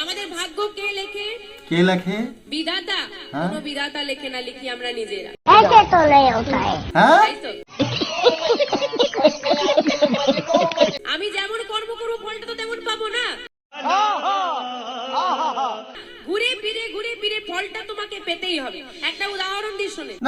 আমাদের ভাগ্য কে লেখে কে লেখে বিধাতা হ্যাঁ? কোনো বিধাতা লেখে না লিখি আমরা নিজেরা ऐसे तो नहीं होता है হ্যাঁ তাই তো আমি যেমন কর্ম করবো ফলটা তো তেমন পাবো না ঘুরে ফিরে ঘুরে ফিরে ফলটা তোমাকে পেতেই হবে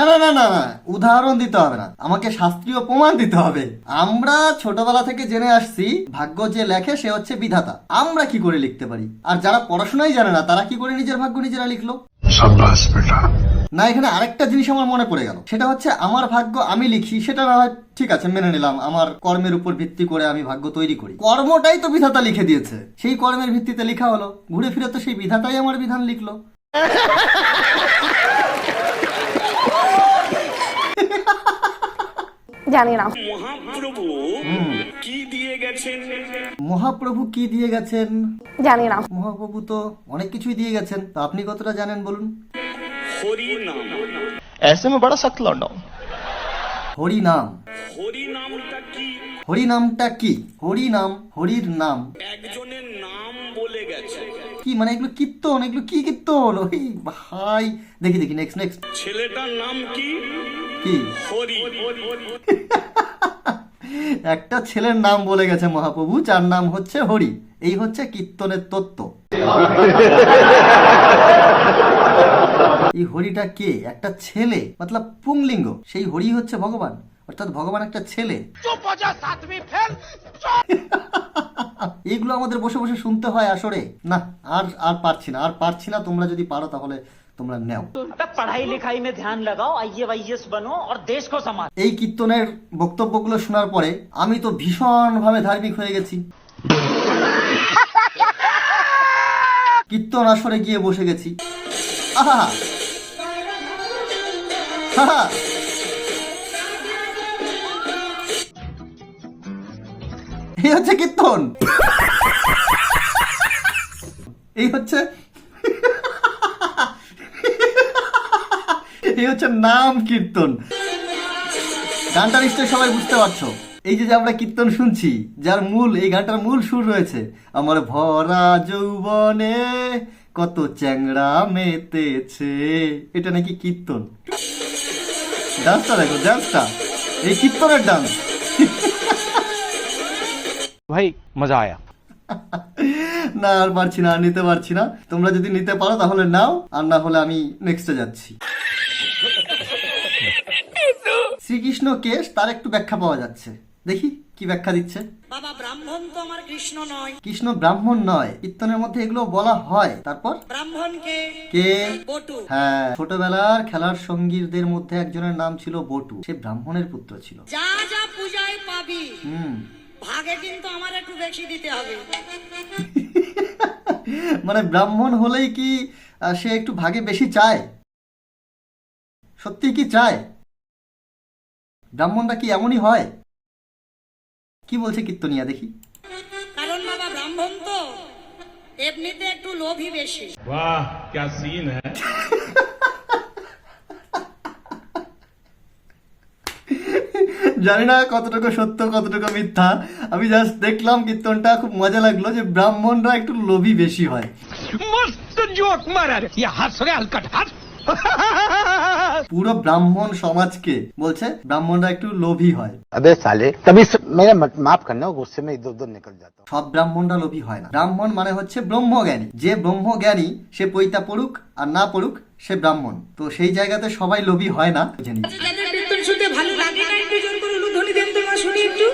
না না না না না। উদাহরণ দিতে হবে না। আমাকে শাস্ত্রীয় প্রমাণ দিতে হবে। আমরা ছোটবেলা থেকে জেনে আসছি ভাগ্য যে লেখে সে হচ্ছে বিধাতা। আমরা কি করে লিখতে পারি? আর যারা পড়াশোনাই জানে না তারা কি করে নিজের ভাগ্য নিজেরা লিখলো? না এখানে আরেকটা জিনিস আমার মনে পড়ে গেল। সেটা হচ্ছে আমার ভাগ্য আমি লিখি সেটা না হয় ঠিক আছে মেনে নিলাম। আমার কর্মের উপর ভিত্তি করে আমি ভাগ্য তৈরি করি। কর্মটাই তো বিধাতা লিখে দিয়েছে। সেই কর্মের ভিত্তিতে লেখা হলো। ঘুরে ফিরে তো সেই বিধাতাই আমার বিধান লিখলো। জানি না মহাপ্রভু কি দিয়ে গেছেন মহাপ্রভু কি দিয়ে গেছেন জানি না মহাপ্রভু তো অনেক কিছুই দিয়ে গেছেন তো আপনি কতটা জানেন বলুন হরি নাম ऐसे में बड़ा सख्त लौंडा हूं হরি নাম হরি নামটা কি হরি নামটা কি হরি নাম হরির নাম একজনের নাম বলে গেছে কি? মানে এগুলো কীর্তন এগুলো কি কীর্তন ওই ভাই। দেখি দেখি নেক্সট নেক্সট ছেলেটার নাম কি? কি? হরি। একটা ছেলের নাম বলে গেছে মহাপ্রভু যার নাম হচ্ছে হরি। এই হচ্ছে কীর্তনের তত্ত্ব। এই হরিটা কে? একটা ছেলে মতলব পুংলিঙ্গ। সেই হরি হচ্ছে ভগবান। অর্থাৎ ভগবান একটা ছেলে। এইগুলো আমাদের বসে বসে শুনতে হয় আসরে। না আর আর পারছি না আর পারছি না তোমরা যদি পারো তাহলে তোমরা নেও। পড়াই লেখাই মে ধ্যান লাগাও আইএস বানো আর দেশ কো সমাজ। এই কীর্তনের বক্তব্যগুলো শোনার পরে আমি তো ভীষণ ভাবে ধার্মিক হয়ে গেছি। কীর্তন আসরে গিয়ে বসে গেছি। আহা! এই হচ্ছে কীর্তন। এই হচ্ছে এই হচ্ছে নাম কীর্তন। গানটা নিশ্চয়ই সবাই বুঝতে পারছ। এই যে আমরা কীর্তন শুনছি, যার মূল, এই গানটার মূল সুর রয়েছে, আমার ভরা যৌবনে কত চ্যাংড়া মেতেছে। এটা নাকি কীর্তন? ডান্সটা দেখো, ডান্সটা। এই কীর্তনের ডান্স। ভাই মজা আয়া। না আর পারছি না আর নিতে পারছি না। তোমরা যদি নিতে পারো তাহলে নাও আর না হলে আমি নেক্সটে যাচ্ছি। শ্রীকৃষ্ণ কেশ তার একটু ব্যাখ্যা পাওয়া যাচ্ছে। দেখি কি ব্যাখ্যা দিচ্ছে? বাবা ব্রাহ্মণ তো আমার কৃষ্ণ নয়। কৃষ্ণ ব্রাহ্মণ নয়। কীর্তনের মধ্যে এগুলো বলা হয়। তারপর? ব্রাহ্মণ কে? কে? বটু। হ্যাঁ ছোটবেলার খেলার সঙ্গীদের মধ্যে একজনের নাম ছিল বটু। সে ব্রাহ্মণের পুত্র ছিল। যা যা পূজায় পাবি। হুম। ভাগে কিন্তু আমার একটু বেশি দিতে হবে। মানে ব্রাহ্মণ হলেই কি সে একটু ভাগে বেশি চায়? সত্যি কি চায়? ব্রাহ্মণটা কি এমনই হয়? কি বলছে কীর্তনিয়া দেখি। কারণ বাবা ব্রাহ্মণ তো এমনিতে একটু লোভী বেশি। বাহ ক্যা সিন হ্যায় জানি না কতটুকু সত্য কতটুকু মিথ্যা। আমি জাস্ট দেখলাম কীর্তনটা খুব মজা লাগল যে ব্রাহ্মণরা একটু লোভী বেশি হয়। পুরো ব্রাহ্মণ সমাজকে বলছে ব্রাহ্মণরা একটু লোভী হয়। আবে সালে মেরে মাফ গুসে মে ইদর উদর নিকল যাতা। সব ব্রাহ্মণরা লোভী হয় না। ব্রাহ্মণ মানে হচ্ছে ব্রহ্মজ্ঞানী। যে ব্রহ্মজ্ঞানী সে পৈতা পড়ুক আর না পড়ুক সে ব্রাহ্মণ। তো সেই জায়গাতে সবাই লোভী হয় না। আচ্ছা, জেনে কীর্তন শুনতে ভালো লাগে না, একটু জোর করে দেন তো মা, শুনি একটু।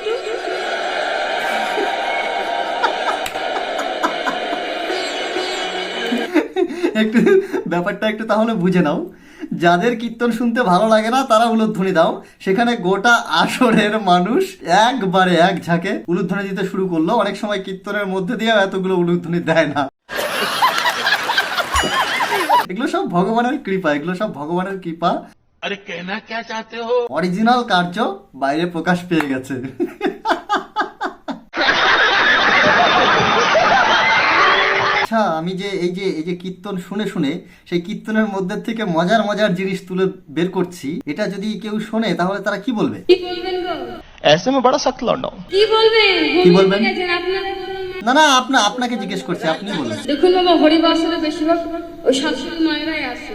একটু ব্যাপারটা একটু তাহলে বুঝে নাও। যাদের কীর্তন শুনতে ভালো লাগে না, তারা উলুধ্বনি দাও। সেখানে গোটা আসরের মানুষ একবারে এক ঝাঁকে উলুধ্বনি দিতে শুরু করল। অনেক সময় কীর্তনের মধ্যে দিয়ে এতগুলো উলুধ্বনি দেয় না। এগুলো সব ভগবানের কৃপা, এগুলো সব ভগবানের কৃপা। अरे कहना क्या चाहते हो অরিজিনাল কার্য বাইরে প্রকাশ পেয়ে গেছে আচ্ছা আমি যে এই যে এই যে কীর্তন শুনে শুনে সেই কীর্তনের মধ্যে থেকে মজার মজার জিনিস তুলে বের করছি এটা যদি কেউ শোনে তাহলে তারা কি বলবে কি বলবেন গো ऐसे में बड़ा सख्त लौंडा हूं কি বলবেন কি বলবেন? গেছেন আপনার না না আপনা আপনাকে জিজ্ঞেস করছি আপনি বলুন দেখুন বাবা হরিবাসরে বেশিরভাগ ওই শাশুড়ি মায়েরাই আসে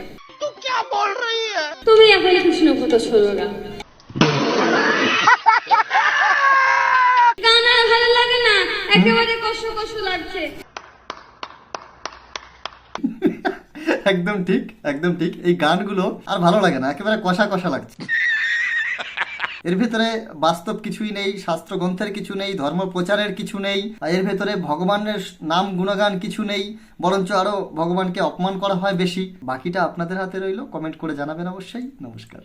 একেবারে কষ্ট কষ্ট লাগছে। একদম ঠিক একদম ঠিক। এই গানগুলো আর ভালো লাগে না, একেবারে কষা কষা লাগছে। এর ভেতরে বাস্তব কিছুই নেই শাস্ত্র গ্রন্থের কিছু নেই ধর্ম প্রচারের কিছু নেই এর ভেতরে ভগবানের নাম গুণগান কিছু নেই, বরঞ্চ আরও ভগবানকে অপমান করা হয় বেশি। বাকিটা আপনাদের হাতে রইল, কমেন্ট করে জানাবেন অবশ্যই। নমস্কার।